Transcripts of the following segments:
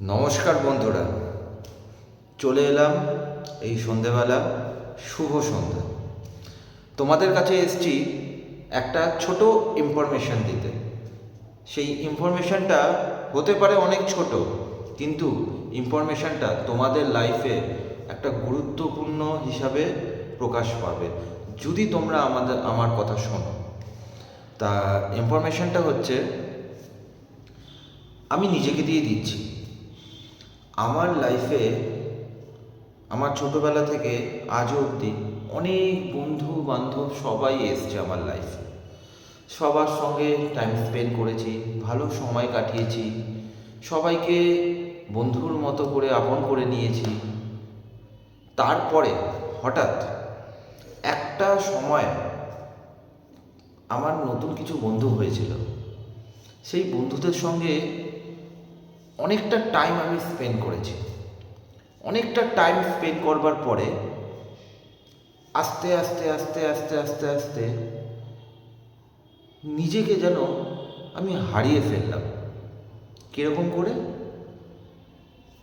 নমস্কার বন্ধুরা। চলে এলাম এই সন্ধেবেলা শুভ সন্ধ্যা। তোমাদের কাছে এসছি একটা ছোট ইনফরমেশন দিতে। সেই ইনফরমেশনটা হতে পারে অনেক ছোট, কিন্তু ইনফরমেশনটা তোমাদের লাইফে একটা গুরুত্বপূর্ণ হিসাবে প্রকাশ পাবে। যদি তোমরা আমাদের, আমার কথা শোনো। তা ইনফরমেশনটা হচ্ছে, আমি নিজেকে দিয়ে দিচ্ছি। আমার লাইফে আমার ছোটবেলা থেকে আজও অবধি অনেক বন্ধু বান্ধব সবাই এসছে আমার লাইফে সবার সঙ্গে টাইম স্পেন্ড করেছি, ভালো সময় কাটিয়েছি, সবাইকে বন্ধুর মতো করে আপন করে নিয়েছি। তারপরে হঠাৎ একটা সময় আমার নতুন কিছু বন্ধু হয়েছিল। সেই বন্ধুদের সঙ্গে অনেকটা টাইম আমি স্পেন্ড করেছি। অনেকটা টাইম স্পেন্ড করবার পরে আস্তে আস্তে আস্তে আস্তে আস্তে আস্তে নিজেকে যেন আমি হারিয়ে ফেললাম। কীরকম করে?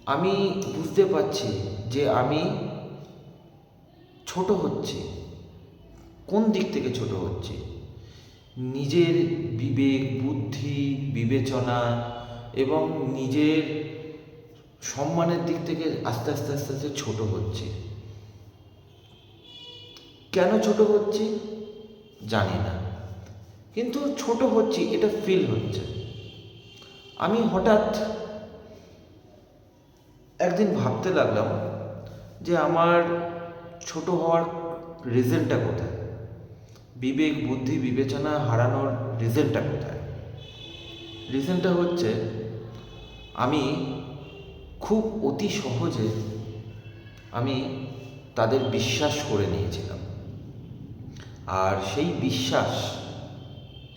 আমি বুঝতে পারছি যে আমি ছোট হচ্ছি। কোন দিক থেকে ছোট হচ্ছি? নিজের বিবেক, বুদ্ধি, বিবেচনা এবং নিজের সম্মানের দিক থেকে আস্তে আস্তে আস্তে আস্তে ছোট হচ্ছে। কেন ছোট হচ্ছি? জানি না। কিন্তু ছোট হচ্ছি, এটা ফিল হচ্ছে। আমি হঠাৎ একদিন ভাবতে লাগলাম যে আমার ছোট হওয়ার রিজনটা কোথায়? বিবেক, বুদ্ধি, বিবেচনা হারানোর রিজনটা কোথায়? রিজনটা হচ্ছে আমি খুব অতি সহজে আমি তাদের বিশ্বাস করে নিয়েছিলাম। আর সেই বিশ্বাস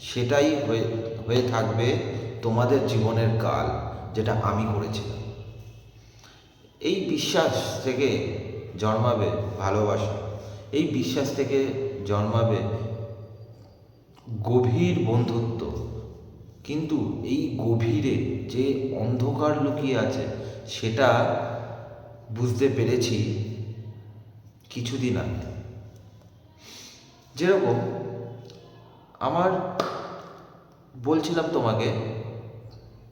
সেটাই হয়ে হয়ে থাকবে তোমাদের জীবনের কাল যেটা আমি করেছিলাম। এই বিশ্বাস থেকে জন্মাবে ভালোবাসা। এই বিশ্বাস থেকে জন্মাবে গভীর বন্ধুত্ব। কিন্তু এই গভীরে যে অন্ধকার লুকিয়ে আছে, সেটা বুঝতে পেরেছি কিছুদিন আগে। যেরকম আমার বলছিলাম তোমাকে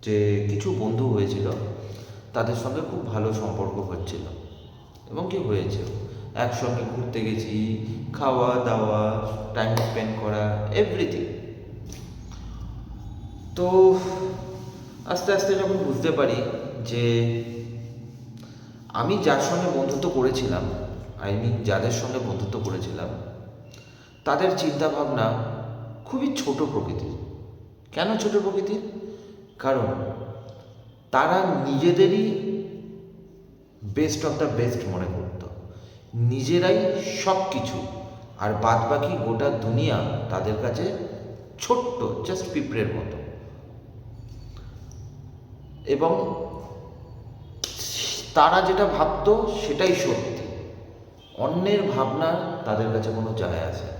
যে কিছু বন্ধু হয়েছিল, তাদের সঙ্গে খুব ভালো সম্পর্ক হচ্ছিল এবং কি হয়েছে? একসঙ্গে ঘুরতে গেছি খাওয়া দাওয়া টাইম স্পেন্ড করা এভরিথিং তো আস্তে আস্তে যখন বুঝতে পারি যে আমি যার সঙ্গে বন্ধুত্ব করেছিলাম আই মিন যাদের সঙ্গে বন্ধুত্ব করেছিলাম, তাদের চিন্তা ভাবনা খুবই ছোট প্রকৃতির। কেন ছোট প্রকৃতির? কারণ তারা নিজেদেরই বেস্ট অফ দ্য বেস্ট মনে করত। নিজেরাই সব কিছু আর বাদ বাকি গোটা দুনিয়া তাদের কাছে ছোট্ট জাস্ট পিঁপড়ের মতো। এবং তারা যেটা ভাবতো সেটাই সত্যি। অন্যের ভাবনা তাদের কাছে কোনো যায় না।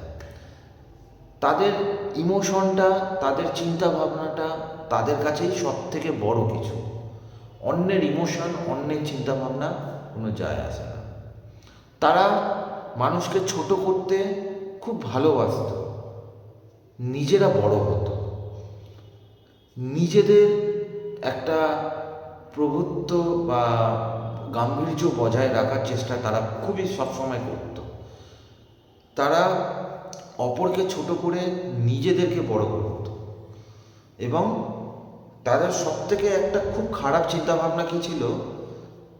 তাদের ইমোশনটা, তাদের চিন্তা ভাবনাটা তাদের কাছেই সব থেকে বড় কিছু। অন্যের ইমোশন, অন্যের চিন্তা ভাবনা কোনো যায় আসে না। তারা মানুষকে ছোট করতে খুব ভালোবাসত। নিজেরা বড় হতো। নিজেদের একটা প্রভুত্ব বা গাম্ভীর্য বজায় রাখার চেষ্টা তারা খুবই সবসময় করত। তারা অপরকে ছোট করে নিজেদেরকে বড় করত। এবং তাদের সব থেকে একটা খুব খারাপ চিন্তাভাবনা কী ছিল?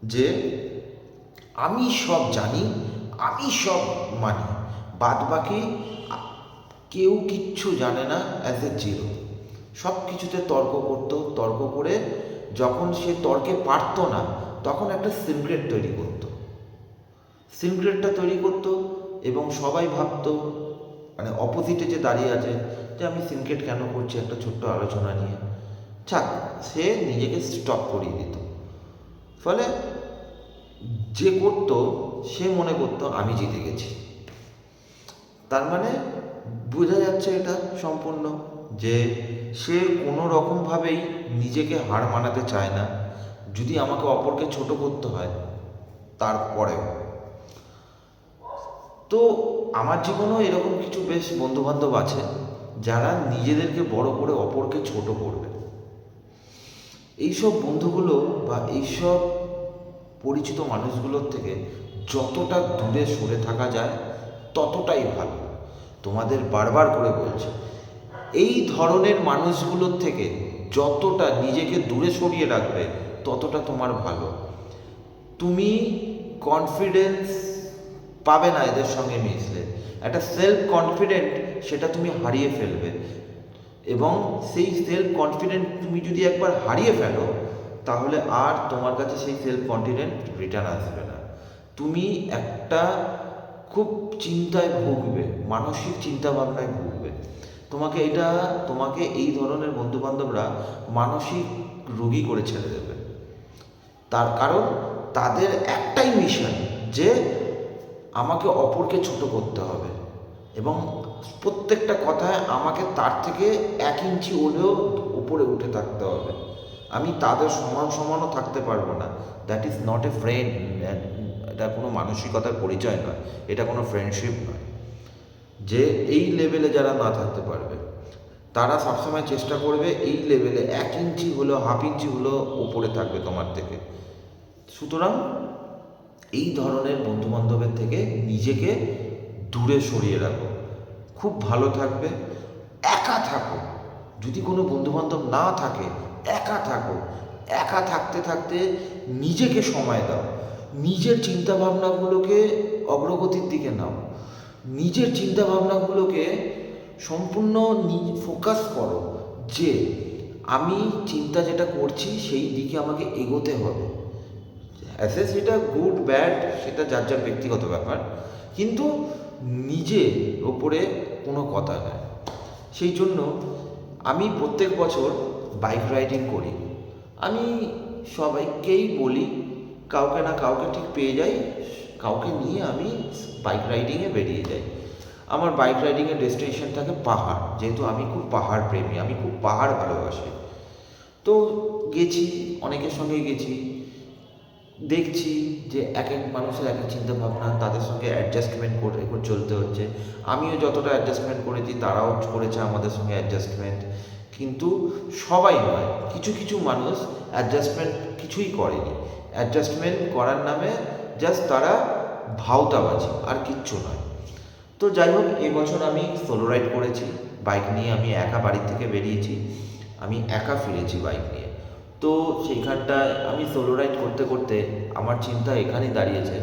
যে আমি সব জানি, আমি সব মানি বাদ বাকি কেউ কিচ্ছু জানে না অ্যাজ এ জিরো সব কিছুতে তর্ক করত, তর্ক করে যখন সে তর্কে পারতো না, তখন একটা সিনক্রেট তৈরি করত। সিনক্রেটটা তৈরি করত এবং সবাই ভাবতো মানে অপোজিটে যে দাঁড়িয়ে আছে, যে আমি সিনক্রেট কেন করছি একটা ছোট্ট আলোচনা নিয়ে। ছাক সে নিজেকে স্টপ করিয়ে দিত। ফলে যে করত, সে মনে করতো, আমি জিতে গেছি। তার মানে বোঝা যাচ্ছে এটা সম্পূর্ণ যে সে কোনো রকমভাবেই নিজেকে হার মানাতে চায় না। যদি আমাকে অপরকে ছোট করতে হয়, তারপরেও। তো আমার জীবনেও এরকম কিছু বেশ বন্ধুবান্ধব আছে, যারা নিজেদেরকে বড় করে অপরকে ছোট করবে। এইসব বন্ধুগুলো বা এইসব পরিচিত মানুষগুলোর থেকে যতটা দূরে সরে থাকা যায়, ততটাই ভালো। তোমাদের বারবার করে বলছি এই ধরনের মানুষগুলোর থেকে যতটা নিজেকে দূরে সরিয়ে রাখবে, ততটা তোমার ভালো। তুমি কনফিডেন্স পাবে না এদের সঙ্গে মিশলে। একটা সেলফ কনফিডেন্ট সেটা তুমি হারিয়ে ফেলবে। এবং সেই সেলফ কনফিডেন্ট তুমি যদি একবার হারিয়ে ফেলো, তাহলে আর তোমার কাছে সেই সেলফ কনফিডেন্ট রিটার্ন আসবে না। তুমি একটা খুব চিন্তায় ভুগবে, মানসিক চিন্তা ভাবনায় ভুগবে। তোমাকে এটা, তোমাকে এই ধরনের বন্ধু বান্ধবরা মানসিক রোগী করে ছেড়ে দেবে। তার কারণ তাদের একটাই মিশন যে আমাকে অপরকে ছোট করতে হবে। এবং প্রত্যেকটা কথায় আমাকে তার থেকে এক ইঞ্চি হলেও উপরে উঠে থাকতে হবে। আমি তাদের সমান সমানও থাকতে পারব না। That is not a friend এটা কোনো মানসিকতার পরিচয় নয়। এটা কোনো ফ্রেন্ডশিপ নয়। যে এই লেভেলে যারা না থাকতে পারবে, তারা সবসময় চেষ্টা করবে এই লেভেলে এক ইঞ্চি হলেও, হাফ ইঞ্চি হলেও ওপরে থাকবে তোমার থেকে। সুতরাং এই ধরনের বন্ধু বান্ধবের থেকে নিজেকে দূরে সরিয়ে রাখো। খুব ভালো থাকবে, একা থাকো। যদি কোনো বন্ধু বান্ধব না থাকে, একা থাকো। একা থাকতে থাকতে নিজেকে সময় দাও। নিজের চিন্তাভাবনাগুলোকে অগ্রগতির দিকে নাও। নিজের চিন্তা ভাবনাগুলোকে সম্পূর্ণ ফোকাস করো যে আমি চিন্তা যেটা করছি সেই দিকে আমাকে এগোতে হবে। অ্যাসে সেটা গুড ব্যাড সেটা যার যার ব্যক্তিগত ব্যাপার। কিন্তু নিজের ওপরে কোনো কথা নেই। সেই জন্য আমি প্রত্যেক বছর বাইক রাইডিং করি। আমি সবাইকেই বলি, কাউকে না কাউকে ঠিক পেয়ে যাই কাউকে নিয়ে আমি বাইক রাইডিংয়ে বেরিয়ে যাই। আমার বাইক রাইডিংয়ের ডেস্টিনেশন থাকে পাহাড়। যেহেতু আমি খুব পাহাড় প্রেমী, আমি খুব পাহাড় ভালোবাসি। তো গেছি, অনেকের সঙ্গে গেছি। দেখছি যে এক এক মানুষের এক এক চিন্তা ভাবনা তাদের সঙ্গে অ্যাডজাস্টমেন্ট করে চলতে হচ্ছে। আমিও যতটা অ্যাডজাস্টমেন্ট করেছি, তারাও করেছে আমাদের সঙ্গে অ্যাডজাস্টমেন্ট কিন্তু সবাই নয়, কিছু কিছু মানুষ অ্যাডজাস্টমেন্ট কিছুই করেনি। অ্যাডজাস্টমেন্ট করার নামে জাস্ট তারা ভাওতাবাজি, আর কিচ্ছু নয়। তো যাই হোক এবছর আমি সোলো রাইড করেছি। বাইক নিয়ে আমি একা বাড়ি থেকে বেরিয়েছি। আমি একা ফিরেছি বাইক নিয়ে। তো সেইখানটায় আমি সোলো রাইড করতে করতে আমার চিন্তা এখানেই দাঁড়িয়েছে।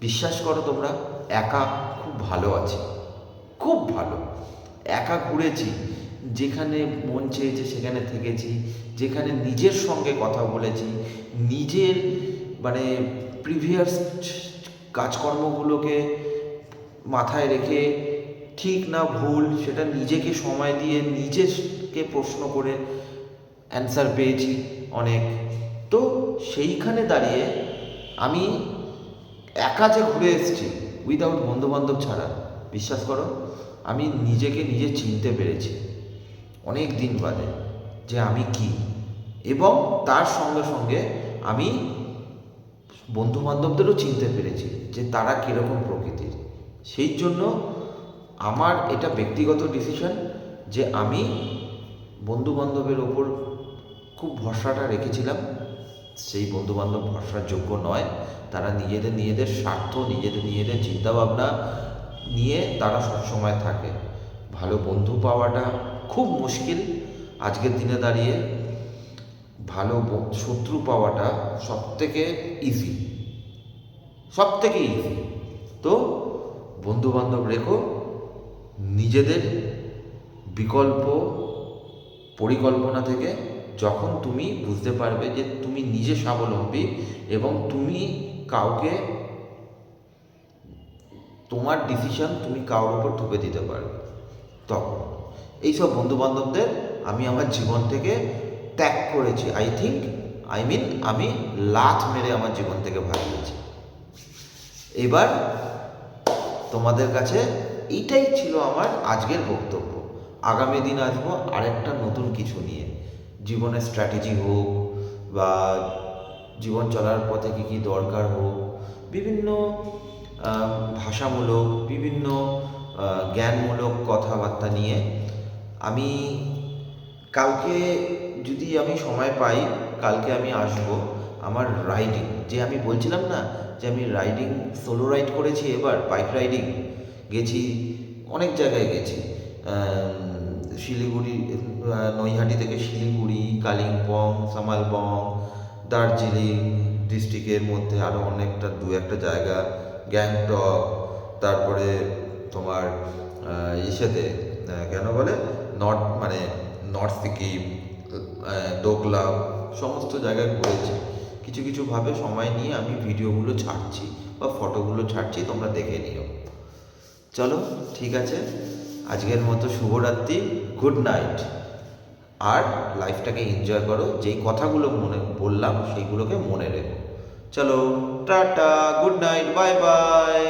বিশ্বাস করো তোমরা, একা খুব ভালো আছি। খুব ভালো। একা ঘুরেছি, যেখানে মন চেয়েছে সেখানে থেকেছি, যেখানে নিজের সঙ্গে কথা বলেছি, নিজের মানে প্রিভিয়াস কাজকর্মগুলোকে মাথায় রেখে ঠিক না ভুল সেটা নিজেকে সময় দিয়ে নিজেকে প্রশ্ন করে অ্যান্সার পেয়েছি অনেক। তো সেইখানে দাঁড়িয়ে আমি একা যে ঘুরে এসেছি উইদাউট বন্ধুবান্ধব ছাড়া, বিশ্বাস করো, আমি নিজেকে নিজে চিনতে পেরেছি অনেক দিন বাদে যে আমি কি। এবং তার সঙ্গে সঙ্গে আমি বন্ধু বান্ধবদেরও চিনতে পেরেছি যে তারা কীরকম প্রকৃতির। সেই জন্য আমার এটা ব্যক্তিগত ডিসিশন যে আমি বন্ধু বান্ধবের ওপর খুব ভরসাটা রেখেছিলাম। সেই বন্ধু বান্ধব ভরসার যোগ্য নয়। তারা নিজেদের নিজেদের স্বার্থ, নিজেদের নিজেদের চিন্তাভাবনা নিয়ে তারা সবসময় থাকে। ভালো বন্ধু পাওয়াটা খুব মুশকিল। আজকের দিনে দাঁড়িয়ে ভালো শত্রু পাওয়াটা সব থেকে ইজি সব থেকে ইজি তো বন্ধু বান্ধব রেখো, নিজেদের বিকল্প পরিকল্পনা থেকে যখন তুমি বুঝতে পারবে যে তুমি নিজে স্বাবলম্বী এবং তুমি কাউকে, তোমার ডিসিশন তুমি কারোর উপর থুপে দিতে পারবে, তখন। এইসব বন্ধু বান্ধবদের আমি আমার জীবন থেকে ত্যাগ করেছি। আই থিঙ্ক আই মিন আমি লাথ মেরে আমার জীবন থেকে ভাগিয়েছি এবার তোমাদের কাছে এইটাই ছিল আমার আজকের বক্তব্য। আগামী দিন আসব আরেকটা নতুন কিছু নিয়ে। জীবনের স্ট্র্যাটেজি হোক বা জীবন চলার পথে কী কী দরকার হোক, বিভিন্ন ভাষামূলক, বিভিন্ন জ্ঞানমূলক কথাবার্তা নিয়ে আমি কালকে যদি আমি সময় পাই, কালকে আমি আসব আমার রাইডিং যে আমি বলছিলাম না যে আমি রাইডিং সোলো রাইড করেছি এবার বাইক রাইডিং গেছি, অনেক জায়গায় গেছি। শিলিগুড়ি নৈহাটি থেকে শিলিগুড়ি, কালিম্পং, সামালবং, দার্জিলিং ডিস্ট্রিক্টের মধ্যে আরও অনেকটা, দু একটা জায়গা, গ্যাংটক, তারপরে তোমার ইসেতে কেন বলে? নর্থ মানে নর্থ সিকিম দোকলাম সমস্ত জায়গায় ঘুরেছি কিছু কিছুভাবে সময় নিয়ে আমি ভিডিওগুলো ছাড়ছি বা ফটোগুলো ছাড়ছি, তোমরা দেখে নিও। চলো, ঠিক আছে? আজকের মতো শুভরাত্রি গুড নাইট আর লাইফটাকে এনজয় করো, যেই কথাগুলো মনে, বললাম, সেইগুলোকে মনে রেখো। চলো, tata good night bye bye